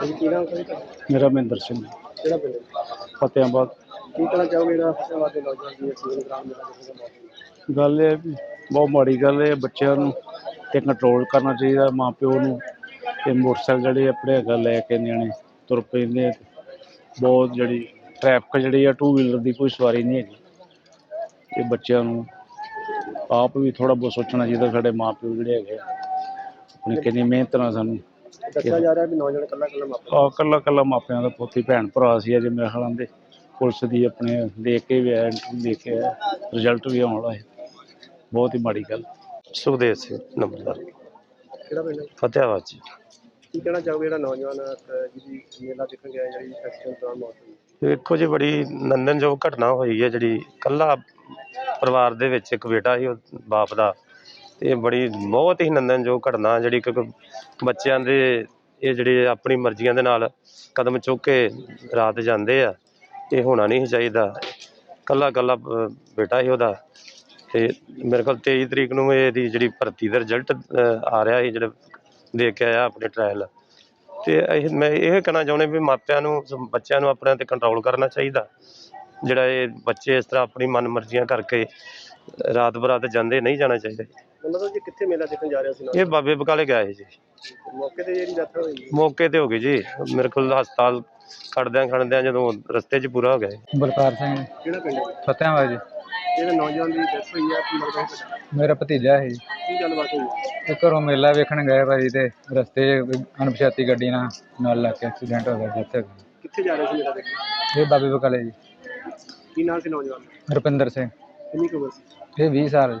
ਕੀ? ਮੇਰਾ ਮਹਿੰਦਰ ਸਿੰਘ ਕਿਹੜਾ ਪਿੰਡ? ਫਤਿਆਬਾਦ ਕੀ ਕਹਿਣਾ ਚਾਹੋਗੇ ਜਿਹੜਾ ਫਤਿਆਬਾਦ ਦੇ ਨੌਜਵਾਨ ਦੀ ਗ੍ਰਾਮ? ਗੱਲ ਇਹ ਵੀ ਬਹੁਤ ਮਾੜੀ ਗੱਲ ਹੈ ਬੱਚਿਆਂ ਨੂੰ ਤੇ ਕੰਟਰੋਲ ਕਰਨਾ ਚਾਹੀਦਾ ਮਾਂ ਪਿਓ ਨੂੰ ਤੇ ਮੋਟਰਸਾਈਕਲ ਜਿਹੜੇ ਆਪਣੇ ਹੈਗਾ ਲੈ ਕੇ ਨਿਆਣੇ ਤੁਰ ਪੈਂਦੇ ਬਹੁਤ ਜਿਹੜੀ ਟ੍ਰੈਫਿਕ ਜਿਹੜੀ ਆ ਟੂ ਵੀਲਰ ਦੀ ਕੋਈ ਸਵਾਰੀ ਨਹੀਂ ਹੈਗੀ ਤੇ ਬੱਚਿਆਂ ਨੂੰ ਆਪ ਵੀ ਥੋੜਾ ਬਹੁਤ ਸੋਚਣਾ ਚਾਹੀਦਾ ਸਾਡੇ ਮਾਂ ਪਿਓ ਜਿਹੜੇ ਹੈਗੇ ਆ, ਆਪਣੀ ਕਿੰਨੀ ਮਿਹਨਤ ਨਾਲ ਸਾਨੂੰ ਦੱਸਿਆ ਜਾ ਰਿਹਾ ਵੀ ਨੌਜਵਾਨ ਕੱਲਾ ਕੱਲਾ ਮਾਪੇ ਆ ਕੱਲਾ ਕੱਲਾ ਮਾਪਿਆਂ ਦਾ ਪੋਤੀ ਭੈਣ ਭਰਾ ਸੀ ਅਜੇ ਮੇਰੇ ਖਿਆਲ ਦੇ। ਪੁਲਿਸ ਦੀ ਆਪਣੇ ਦੇਖ ਕੇ ਵੀ ਆਇਆ ਇੰਟਰਵਿਊ ਦੇਖ ਕੇ ਆਇਆ। ਰਿਜ਼ਲਟ ਵੀ ਆਉਣ ਵਾਲਾ ਹੈ ਬਹੁਤ ਹੀ ਮਾੜੀ ਗੱਲ। ਸੁਖਦੇਵ ਸਿੰਘ ਨੰਬਰਦਾਰ। ਕਿਹੜਾ ਪਿੰਡ ਹੈ? ਫਤਿਆਬਾਦ ਜੀ। ਕੀ ਕਹਿਣਾ ਚਾਹੋਗੇ ਜਿਹੜਾ ਨੌਜਵਾਨ ਅਹ, ਜਿਹਦੀ ਮੇਲਾ ਦੇਖਣ ਗਿਆ ਜਿਹੜੀ ਫੈਸਟੀਵਲ ਦੌਰਾਨ ਮੌਤ ਹੋਈ? ਵੇਖੋ ਜੀ ਬੜੀ ਨੰਦਨਯੋਗ ਘਟਨਾ ਹੋਈ ਹੈ ਜਿਹੜੀ ਕੱਲਾ ਪਰਿਵਾਰ ਦੇ ਵਿੱਚ ਇੱਕ ਬੇਟਾ ਸੀ ਉਹ ਬਾਪ ਦਾ ਤੇ ਬੜੀ ਬਹੁਤ ਹੀ ਨੰਦਨਯੋਗ ਘਟਨਾ ਜਿਹੜੀ ਕਿ ਬੱਚਿਆਂ ਦੇ, ਇਹ ਜਿਹੜੇ ਆਪਣੀ ਮਰਜ਼ੀਆਂ ਦੇ ਨਾਲ ਕਦਮ ਚੁੱਕ ਕੇ ਰਾਤ ਜਾਂਦੇ ਆ, ਇਹ ਹੋਣਾ ਨਹੀਂ ਚਾਹੀਦਾ। ਕੱਲਾ ਕੱਲਾ ਬੇਟਾ ਸੀ ਉਹਦਾ ਤੇ ਮੇਰੇ ਕੋਲ 23 ਤਰੀਕ ਨੂੰ ਇਹਦੀ ਜਿਹੜੀ ਭਰਤੀ ਦਾ ਰਿਜ਼ਲਟ ਆ ਰਿਹਾ ਸੀ, ਜਿਹੜਾ ਦੇ ਕੇ ਆਇਆ ਆਪਣੇ ਟ੍ਰਾਇਲ ਤੇ ਇਹ, ਮੈਂ ਇਹ ਕਹਿਣਾ ਚਾਹੁੰਦਾ ਵੀ ਮਾਪਿਆਂ ਨੂੰ, ਬੱਚਿਆਂ ਨੂੰ ਆਪਣੇ ਤੇ ਕੰਟਰੋਲ ਕਰਨਾ ਚਾਹੀਦਾ। ਜਿਹੜਾ ਇਹ ਬੱਚੇ ਇਸ ਤਰ੍ਹਾਂ ਆਪਣੀ ਮਨਮਰਜ਼ੀਆਂ ਕਰਕੇ ਰਾਤ ਬਰਾਤ ਜਾਂਦੇ ਨਹੀਂ ਜਾਣਾ ਚਾਹੀਦਾ। ਮਤਲਬ ਜੀ ਕਿੱਥੇ ਮੇਲਾ ਦੇਖਣ ਜਾ ਰਿਹਾ ਸੀ ਇਹ ਬਾਬੇ ਬਕਾਲੇ ਗਏ ਸੀ ਜੀ ਮੌਕੇ ਤੇ ਜਿਹੜੀ ਡੈਥ ਹੋਈ ਮੌਕੇ ਤੇ ਹੋ ਗਈ ਜੀ ਮੇਰੇ ਕੋਲ ਹਸਪਤਾਲ ਖੜਦਿਆਂ ਖੜਦਿਆਂ ਜਦੋਂ ਰਸਤੇ 'ਚ ਪੂਰਾ ਹੋ ਗਿਆ ਜੀ। ਬਲਕਾਰ ਸਿੰਘ ਕਿਹੜਾ ਪਿੰਡ ਹੈ? ਜੀ ਜਿਹੜਾ ਨੌਜਵਾਨ ਦੀ ਡੈਥ ਹੋਈ ਹੈ ਕੀ ਲੱਗਦਾ ਹੈ? ਮੇਰਾ ਭਤੀਜਾ ਸੀ ਕੀ ਗੱਲਬਾਤ ਹੋਈ ਹੈ? ਤੇ ਘਰੋਂ ਮੇਲਾ ਵੇਖਣ ਗਏ ਭਾਈ ਤੇ ਰਸਤੇ 'ਚ ਅਣਪਛਾਤੀ ਗੱਡੀ ਨਾਲ ਨਾਲ ਲੱਗ ਕੇ ਐਕਸੀਡੈਂਟ ਹੋ ਗਿਆ ਜਿੱਥੇ ਗਿਆ। ਕਿੱਥੇ ਜਾ ਰਹੇ ਸੀ ਮੇਲਾ ਦੇਖਣ ਇਹ ਬਾਬੇ ਬਕਾਲੇ ਜੀ ਕੀ ਨਾਮ ਸੀ ਨੌਜਵਾਨ ਦਾ? ਰੁਪਿੰਦਰ ਸਿੰਘ ਕਿੰਨੀ ਕੁ ਉਮਰ ਸੀ ਇਹ 20 ਸਾਲ